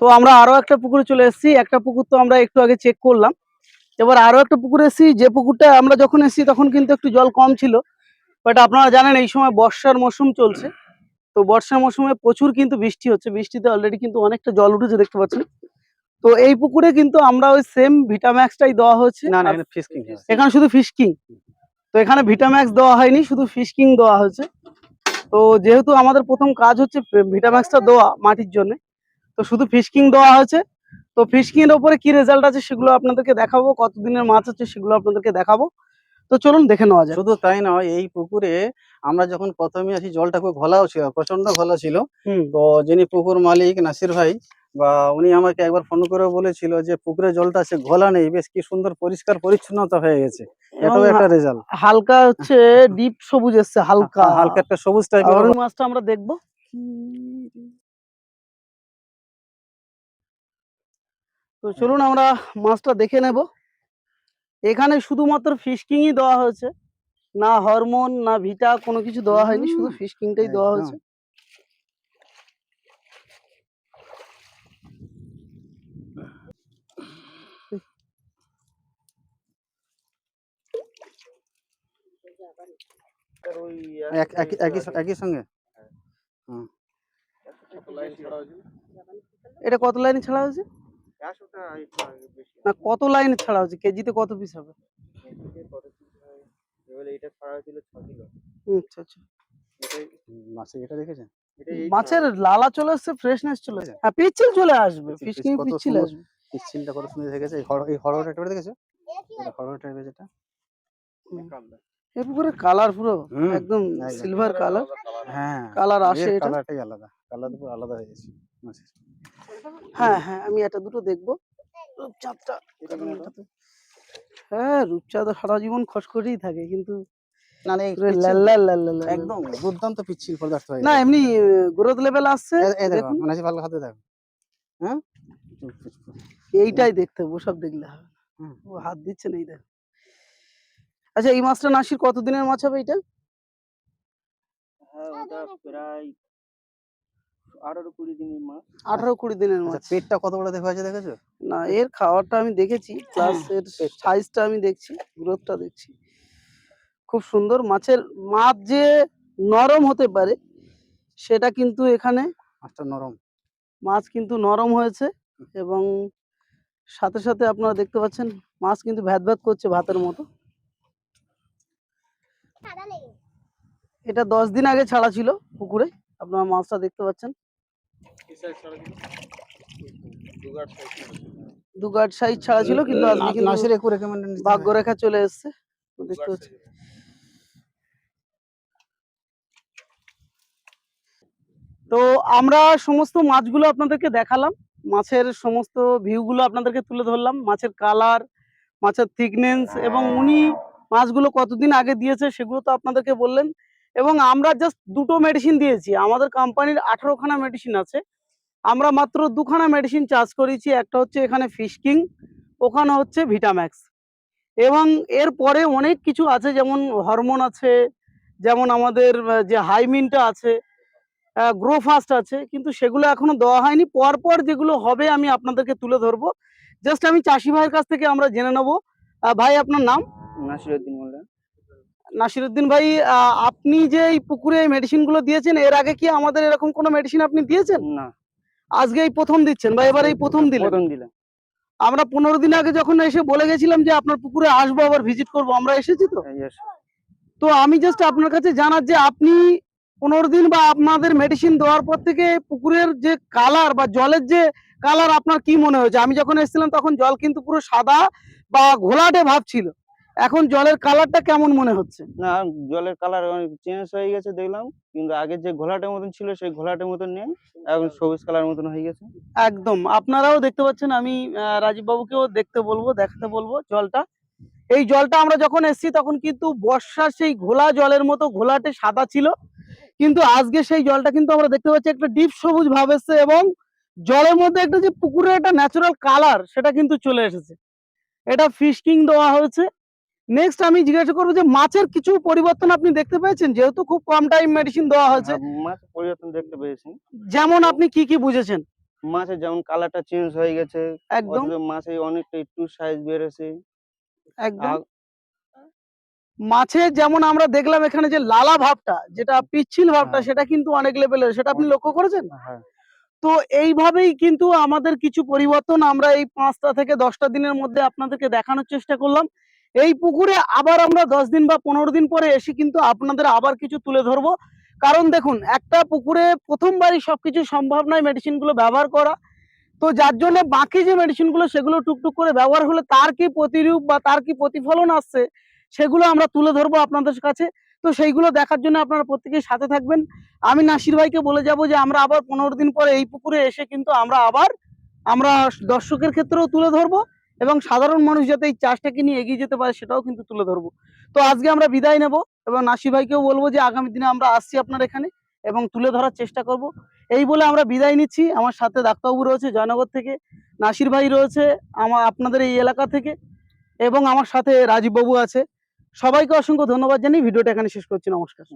তো আমরা আরও একটা পুকুরে চলে এসেছি। একটা পুকুর তো আমরা একটু আগে চেক করলাম। এবার আরও একটা পুকুরে এসেছি। যে পুকুরটা আমরা যখন এসেছি তখন কিন্তু একটু জল কম ছিল। বাট আপনারা জানেন এই সময় বর্ষার মৌসুম চলছে। তো বর্ষার মৌসুমে প্রচুর কিন্তু বৃষ্টি হচ্ছে। বৃষ্টিতে অলরেডি কিন্তু অনেকটা জল উঠেছে দেখতে পাচ্ছেন। তো এই পুকুরে কিন্তু আমরা ওই সেম ভিটাম্যাক্সটাই দেওয়া হয়েছে। না না এখানে শুধু ফিশকিং তো এখানে ভিটাম্যাক্স দেওয়া হয়নি শুধু ফিশকিং দেওয়া হয়েছে। তো যেহেতু আমাদের প্রথম কাজ হচ্ছে ভিটাম্যাক্সটা দেওয়া মাটির জন্য তো শুধু ফিশকিং দেওয়া হয়েছে। তো ফিশকিং এর উপরে কি রেজাল্ট আছে সেগুলো আপনাদেরকে দেখাবো কতদিনের মাছ আছে সেগুলো আপনাদেরকে দেখাবো। তো চলুন দেখে নেওয়া যায় শুধু তাই নয় এই পুকুরে আমরা যখন প্রথমে আসি জলটা খুব ঘোলাও ছিল প্রচণ্ড ঘোলা ছিল। তো যিনি পুকুর মালিক নাসির ভাই বা উনি আমাকে একবার ফোন করে বলেছিল যে পুকুরের জলটা আছে ঘোলা নেই বেশ কি সুন্দর পরিষ্কার পরিচ্ছন্নতা হয়ে গেছে। এটাও একটা রেজাল্ট হালকা হচ্ছে ডিপ সবুজ এসছে হালকা। হালকা একটা সবুজ টাইপের মাছটা আমরা দেখব। তো চলুন আমরা মাছটা দেখে নেব। এখানে শুধুমাত্র ফিশকিংই দেওয়া হয়েছে। না হরমোন না ভিটা কোনো কিছু দেওয়া হয়নি শুধু ফিশকিংটাই দেওয়া হয়েছে। একই একই একই সঙ্গে? এটা কত লাইনে ছাড়া হয়েছে? না কত লাইনে ছাড়া হচ্ছে কেজিতে কত পিস হবে? আচ্ছা আচ্ছা। মাছে এটা দেখেছেন? মাছের লালা চলে আসছে ফ্রেশনেস চলে আসছে হ্যাঁ পিচ্ছিল চলে আসবে পিচ্ছিল, ফিশকিং পিচ্ছিল আসবে। পিচ্ছিলটা কত সুন্দর দেখেছে এই হর এই হরহর টাইপের দেখেছ? এটা হরহর টাইপের যেটা? এই পুকুরে কালার পুরো একদম একদম। সিলভার কালার হ্যাঁ কালার আসে এটা। কালারটাই আলাদা। কালার পুরো আলাদা হয়ে গেছে। মাছের। হ্যাঁ হ্যাঁ আমি এটা দুটো দেখব। রূপচাঁদটা হ্যাঁ রূপচাঁদ সারা জীবন খস করেই থাকে কিন্তু। একদম দুর্দান্ত পিচ্ছিল পদার্থ না এমনি গ্রোথ লেভেল আসছে দেখুন। মানে ভালো হাতে দেখো। হ্যাঁ। এইটাই দেখতে হবে ওসব দেখলে হবে ও হাত দিচ্ছে না এই দেখ। আচ্ছা এই মাছটা নাসির কতদিনের মাছ হবে এটা? হ্যাঁ প্রায় আঠারো কুড়ি দিনের মাছ। আঠারো কুড়ি দিনের আচ্ছা মাছ। পেটটা কত বড় দেখা হয়েছে দেখেছ? না এর খাওয়ারটা আমি দেখেছি প্লাস এর সাইজটা আমি দেখছি গ্রোথটা দেখছি। খুব সুন্দর মাছের মাছ যে নরম হতে পারে সেটা কিন্তু এখানে মাছটা নরম। মাছ কিন্তু নরম হয়েছে এবং সাথে সাথে আপনারা দেখতে পাচ্ছেন মাছ কিন্তু ভ্যাদ ভ্যাদ করছে ভাতের মতো। এটা দশ দিন আগে ছাড়া ছিল পুকুরে আপনারা মাছটা দেখতে পাচ্ছেন। দু গার্ড সাইজ ছাড়া ছিল কিন্তু আজকে কিন্তু নাসির একটু রেকমেন্ড ভাগ্যরেখা চলে এসছে। দেখতে তো আমরা সমস্ত মাছগুলো আপনাদেরকে দেখালাম। মাছের সমস্ত ভিউগুলো আপনাদেরকে তুলে ধরলাম। মাছের কালার মাছের থিকনেস এবং উনি মাছগুলো কতদিন আগে দিয়েছে সেগুলো তো আপনাদেরকে বললেন। এবং আমরা জাস্ট দুটো মেডিসিন দিয়েছি। আমাদের কোম্পানির আঠারোখানা মেডিসিন আছে। আমরা মাত্র দুখানা মেডিসিন চার্জ করেছি একটা হচ্ছে এখানে ফিশকিং ওখানে হচ্ছে ভিটাম্যাক্স এবং এরপরে অনেক কিছু আছে যেমন হরমোন আছে যেমন আমাদের যে হাইমিনটা আছে গ্রো ফাস্ট আছে কিন্তু সেগুলো এখনও দেওয়া হয়নি। পরপর যেগুলো হবে আমি আপনাদেরকে তুলে ধরবো। জাস্ট আমি চাষি ভাইয়ের কাছ থেকে আমরা জেনে নেব। ভাই আপনার নাম? নাসিরুদ্দিন মোল্লা নাসিরুদ্দিন ভাই আপনি যে এই পুকুরে মেডিসিনগুলো দিয়েছেন এর আগে কি আমাদের এরকম কোনো মেডিসিন আপনি দিয়েছেন? না। আজকে এই প্রথম দিচ্ছেন বা এবার এই প্রথম দিলেন? প্রথম দিলাম আমরা পনেরো দিন আগে যখন এসে বলে গেছিলাম যে আপনার পুকুরে আসব আবার ভিজিট করব আমরা এসেছি তো? তো আমি জাস্ট আপনার কাছে জানার যে আপনি পনেরো দিন বা আপনাদের মেডিসিন দেওয়ার পর থেকে পুকুরের যে কালার বা জলের যে কালার আপনার কি মনে হয়েছে? আমি যখন এসেছিলাম তখন জল কিন্তু পুরো সাদা বা ঘোলাটে ভাব ছিল। এখন জলের কালারটা কেমন মনে হচ্ছে? না জলের কালার চেঞ্জ হয়ে গেছে দেখলাম কিন্তু আগে যে ঘোলাটের মতন ছিল সেই ঘোলাটের মতন নেই এখন সবুজ কালার মতন হয়ে গেছে। একদম আপনারাও দেখতে পাচ্ছেন আমি রাজীব বাবুকেও দেখতে বলব দেখাতে বলব জলটা। এই জলটা আমরা যখন এসেছি তখন কিন্তু বর্ষার সেই ঘোলা জলের মতো ঘোলাটে সাদা ছিল কিন্তু আজকে সেই জলটা কিন্তু আমরা দেখতে পাচ্ছি একটা ডিপ সবুজ ভাব এসছে এবং জলের মধ্যে একটা যে পুকুরের একটা ন্যাচারাল কালার সেটা কিন্তু চলে এসেছে। এটা ফিশকিং দেওয়া হয়েছে। নেক্সট আমি জিজ্ঞাসা করব যে মাছের কিছু পরিবর্তন আপনি দেখতে পেয়েছেন? যেহেতু খুব কম টাইম মেডিসিন দেওয়া হয়েছে। আর মাছ পরিবর্তন দেখতে পেয়েছি। যেমন আপনি কি কি বুঝেছেন? মাছের যেমন কালারটা চেঞ্জ হয়ে গেছে একদম। মাছে অনেকটা একটু সাইজ বেড়েছে। একদম। মাছের যেমন আমরা দেখলাম এখানে যে লালা ভাবটা যেটা পিচ্ছিল ভাবটা হ্যাঁ। সেটা কিন্তু অনেক লেভেলের সেটা আপনি লক্ষ্য করেছেন? হ্যাঁ। তো এইভাবেই কিন্তু আমাদের কিছু পরিবর্তন আমরা এই পাঁচটা থেকে দশটা দিনের মধ্যে আপনাদেরকে দেখানোর চেষ্টা করলাম। এই পুকুরে আবার আমরা দশ দিন বা পনেরো দিন পরে এসে কিন্তু আপনাদের আবার কিছু তুলে ধরবো। কারণ দেখুন, একটা পুকুরে প্রথমবারই সবকিছু সম্ভব নয় মেডিসিনগুলো ব্যবহার করা। তো যার জন্য বাকি যে মেডিসিনগুলো সেগুলো টুকটুক করে ব্যবহার হলে তার কি প্রতিরূপ বা তার কি প্রতিফলন আসছে, সেগুলো আমরা তুলে ধরবো আপনাদের কাছে। তো সেইগুলো দেখার জন্য আপনারা প্রত্যেকেই সাথে থাকবেন। আমি নাসির ভাইকে বলে যাব যে, আমরা আবার পনেরো দিন পরে এই পুকুরে এসে কিন্তু আমরা আবার আমরা দর্শকের ক্ষেত্রেও তুলে ধরবো। এবং সাধারণ মানুষ যাতে এই চাষটাকে নিয়ে এগিয়ে যেতে পারে সেটাও কিন্তু তুলে ধরবো। তো আজকে আমরা বিদায় নেব এবং নাসির ভাইকেও বলব যে আগামী দিনে আমরা আসছি আপনার এখানে এবং তুলে ধরার চেষ্টা করব। এই বলে আমরা বিদায় নিচ্ছি। আমার সাথে ডাক্তারবাবু রয়েছে জয়নগর থেকে, নাসির ভাই রয়েছে আমার আপনাদের এই এলাকা থেকে এবং আমার সাথে রাজীব বাবু আছে। সবাইকে অসংখ্য ধন্যবাদ জানিয়ে ভিডিওটা এখানে শেষ করছি। নমস্কার।